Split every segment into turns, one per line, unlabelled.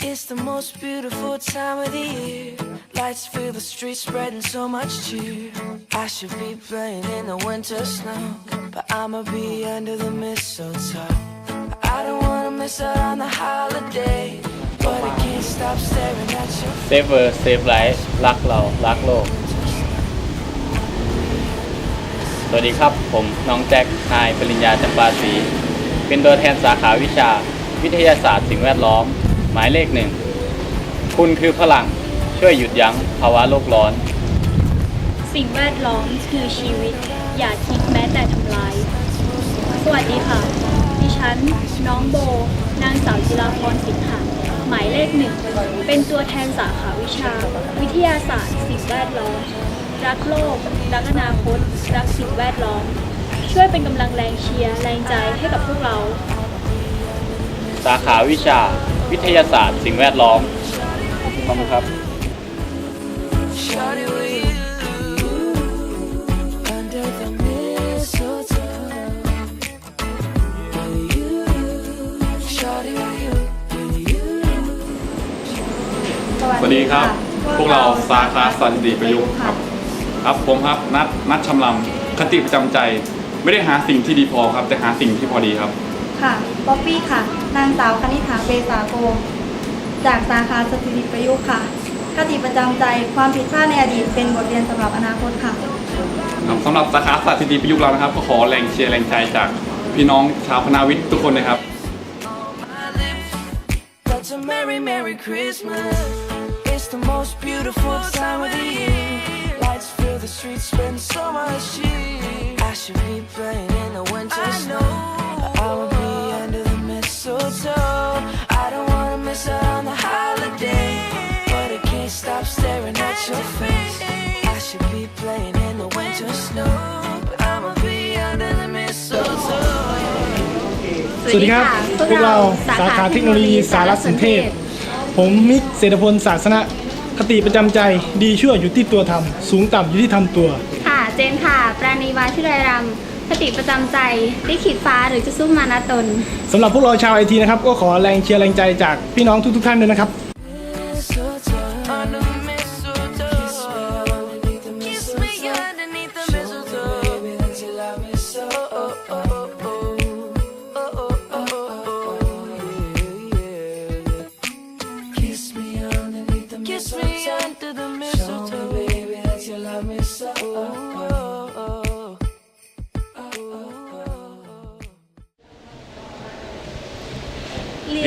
It's the most beautiful time of the year. Lights fill the streets, spreading so much cheer. I should be playing in the winter snow, but I'ma be under the mistletoe. I don't wanna miss out on the holiday, but I can't stop staring at your
เซฟเวอร์เซฟไลฟ์รักเรารักโลก สวัสดีครับ ผมน้องแจ็คนายปริญญาจำปาศรีเป็นตัวแทนสาขาวิชา วิทยาศาสตร์สิ่งแวดล้อม หมายเลขหนึ่ง คุณคือพลังช่วยหยุดยั้งภาวะโลกร้อน
สิ่งแวดล้อมคือชีวิต อย่าทิ้งแม้แต่ทำลาย สวัสดีค่ะ ดิฉัน น้องโบ นางสาวจิราพรสิงหาหมายเลขหนึ่ง เป็นตัวแทนสาขาวิชา วิทยาศาสตร์ สิ่งแวดล้อม รักโลก รักอนาคต รักสิ่งแวดล้อม ช่วยเป็นกำลังแรงเชียร์ แรงใจให้กับพวกเราา
ขาวิชา วิทยาศาสตร์สิ่งแวดล้อมขอบคุณครับ
สวัสดีครับ พวกเราสาขาสันติประยุกต์ครับ ครับผมครับนัดนัดชำลำคติประจำใจ ไม่ได้หาสิ่งที่ดีพอครับ แต่หาสิ่งที่พอดีครับ
ค่ะป๊อปปี้ค่ะ นางสาวคณิษฐาเบสาโกจากสาขาสถิติประยุกต์ค่ะคติประจำใจความผิดพลาดในอดีตเป็นบทเรียนสำหรับอนาคตค่ะ
ครับสำหรับสาขาสถิติประยุกต์เรานะครับ ก็ขอแรงเชียร์แรงใจจากพี่น้องชาวคณะวิทย์ทุกคนนะครับ
my lips. That's a merry, merry Christmas. It's the most beautiful time of the year. Lights fill the streets, spend so much cheer. I should be playing in the winter snow, mistletoe. I don't wanna miss out on the holiday, but I can't stop staring at your face. I should be playing in the winter snow, but I'ma be under the mistletoe.
สวัสดีครับ พวกเราสาขาเทคโนโลยีสารสนเทศ ผมมิกเศรษฐพลศาสนะคติประจำใจดีชั่วอยู่ที่ตัวทำสูงต่ำอยู่ที่ทำตัว
ค่ะ เจนค่ะ ปราณีวาชิรายรำ คติประจำใจลิขิตฟ้าหรือจะสู้มานาตน
สำหรับพวกเราชาวไอทีนะครับก็ขอแรงเชียร์แรงใจจากพี่น้องทุกๆท่านด้วยนะครับ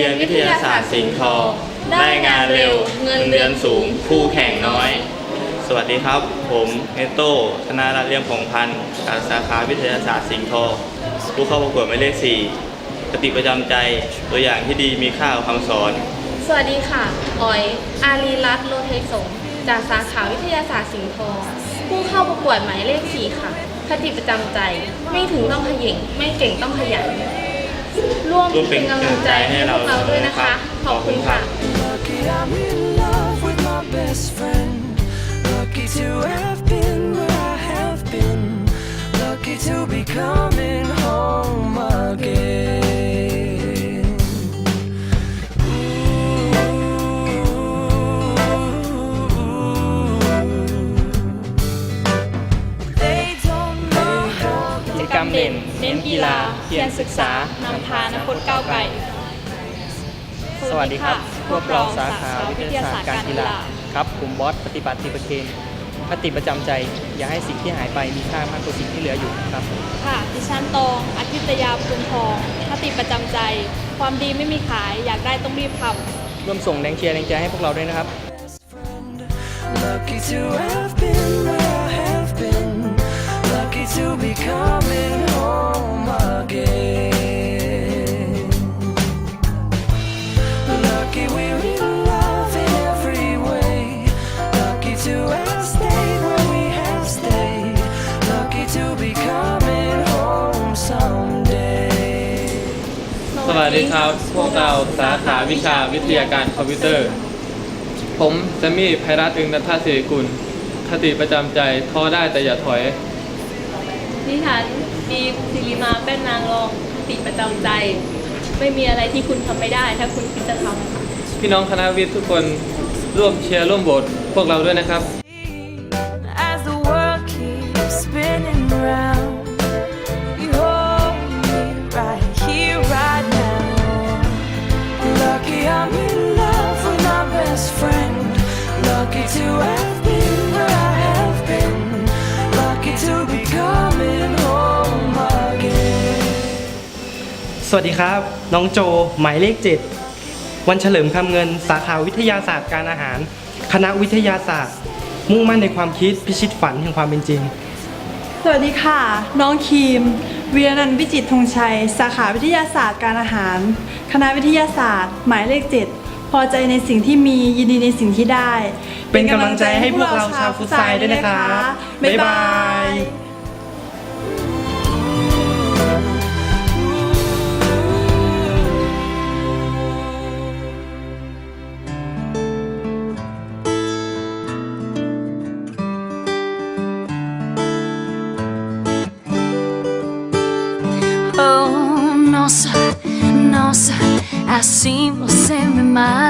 รียนวิทยาศาสตร์สิงห์ทองได้งานเร็วเงินเดือนสูงคู่แข่งน้อย สวัสดีครับ ผมเอโต้ธนารัตน์เลี่ยมพงษ์พันธ์จากสาขาวิทยาศาสตร์สิงห์ทองผู้เข้าประกวดหมายเลข4คติประจำใจตัวอย่างที่ดีมีค่ากับคำสอน
สวัสดีค่ะออย อารีรัตน์โลเทคสงฆ์จากสาขาวิทยาศาสตร์สิงห์ทองผู้เข้าประกวดหมายเลขสี่ค่ะคติประจำใจ ไม่ถึงต้องขย่งไม่เก่งต้องขยัน ร่วม
ร่วมเป็
เป็นนกำลังใจให้พวกเราด้วยนะคะ ขอบคุณค่ะ
Lucky I'm in love with my best friend. Lucky to have been where I have been. Lucky to be coming home again. Ooh. They don't know how
กิจกรรมเด่น
เน้นกีฬาเพียรศึกษา
สวัสดีครับ พวกเราสาขาวิทยาศาสตร์การกีฬาครับผมบอสปฏิบัติทีประเคนคติประจำใจ อย่าให้สิ่งที่หายไปมีค่ามากกว่าสิ่งที่เหลืออยู่ครับ
ค่ะ ดิฉันตองอาทิตยาปุณทองคติประจำใจ ความดีไม่มีขาย อยากได้ต้องรีบทำ
ร่วมส่งแรงเชียร์แรงใจให้พวกเราด้วยนะครับ
friend. Lucky to have been where I have been. Lucky to be coming home again.
วัสดีครับ พวกเราสาขาวิชาวิทยาการคอมพิวเตอร์ ผมแซมมี่ไพรัตน์อึงนัทธาศิริกุล คติประจำใจท้อได้แต่อย่าถอย
ดิฉันบีมศิริมาเป็นนางรองคติประจำใจ ไม่มีอะไรที่คุณทำไม่ได้ ถ้าคุณคิดจะทำ
พี่น้องคณะวิทย์ทุกคนร่วมเชียร์ร่วมโหวตพวกเราด้วยนะครับ
As the world keeps spinning round,
สวัสดีครับ น้องโจหมายเลข7วันเฉลิมคำเงิน สาขาวิทยาศาสตร์การอาหาร คณะวิทยาศาสตร์ มุ่งมั่นในความคิดพิชิตฝันแห่งความเป็นจริง
สวัสดีค่ะ น้องครีมวีรนันท์วิจิตรธงชัย สาขาวิทยาศาสตร์การอาหาร คณะวิทยาศาสตร์ หมายเลข7พอใจในสิ่งที่มียินดีในสิ่งที่ได้
เป็นกำลังใจให้พวกเราชาวฟุตไซด์ด้วยนะคะ บ๊ายบาย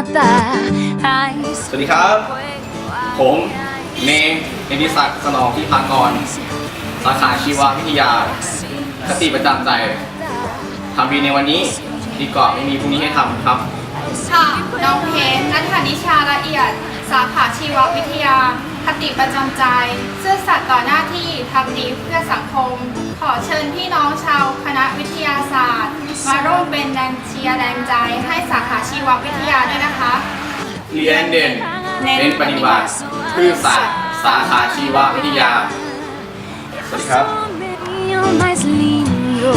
สวัสดีครับ ผมเนเนติศักดิ์สนองที่พากร สาขาชีววิทยา คติประจำใจทำดีในวันนี้ดีกว่าไม่มีพรุ่งนี้ให้ทำครับ
ค่ะ น้องเพนนัทธนิชาละเอียด สาขาชีววิทยา คติประจำใจ ซื่อสัตย์ต่อหน้าที่ทำดีเพื่อสังคม ขอเชิญพี่น้องชาวคณะวิทยาศาสตร์ มาร่วมเป็นแรงเชียร์แรงใจให้สาขาชีววิทยาด้วยนะคะ
เรียนเด่นเน้นปฏิบัติพืชศาสตร์สาขาชีววิทยา สวัสดีครับ
o mais lindo.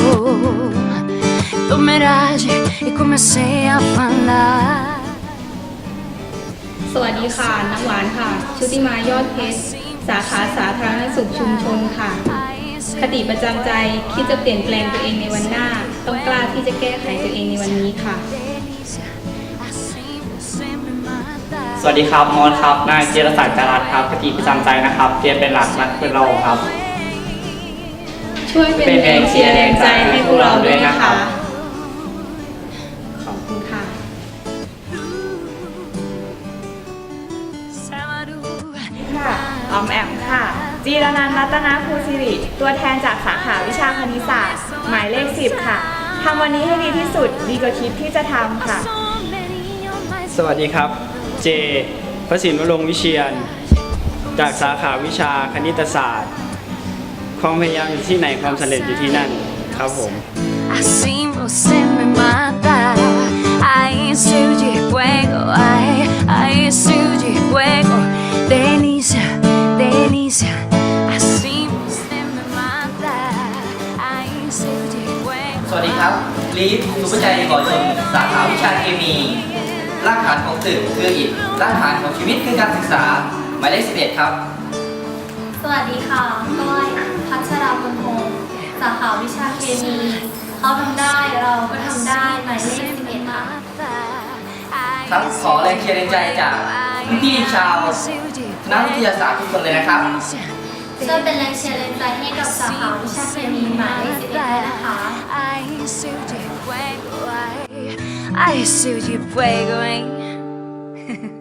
Tu miragem e comecei a falar.
สวัสดีค่ะ น้ำหวานค่ะ ชุติมายอดเพชร สาขาสาธารณสุขชุมชนค่ะ คติประจำใจคิดจะเปลี่ยนแปลงตัวเองในวันหน้า ต้องกล้าที่จะแก้ไขตัวเองในวันนี้ค่ะ
Assim você me mata.
สวัสดีครับมอสครับนายเจรศักดิ์จารัสครับคติประจำใจนะครับเรียนเป็นหลักรักเป็นเราครับ
ช่วยเป็นแรงเชียร์แรง จีรนั
นท์รัตนภูสิริ ตัวแทนจากสาขาวิชาคณิตศาสตร์ หมายเลข 10 ค่ะทำวันนี้ให้ดีที่สุดดีกว่าคิดที่จะทำค่ะ
สวัสดีครับ เจพระสินวรงค์วิเชียน จากสาขาวิชาคณิตศาสตร์ ความพยายามอยู่ที่ไหนความสำเร็จอยู่ที่นั่นครับผม
Assim você me mata. Ai, seu de
ลีฟสุภชัยขอชมสาขาวิชาเคมี รากฐานของตึกคืออิฐรากฐานของชีวิตคือการศึกษา หมายเลข11 ครับ
สวัสดีค่ะก้อยพัชราพลพงศ์สาขาวิชาเคมี เขาทำได้เราก็ทำได้หมายเลข11ค่ะ
ครับขอแรงเชียร์แรงใจจากพี่ๆชาวคณะวิทยาศาสตร์ทุกคนเลยนะครับ
ช่วยเป็นแรงเชียร์แรงใจให้กับสาขาวิชาเคมีหมายเลข11ด้วยนะคะ
I suit you play.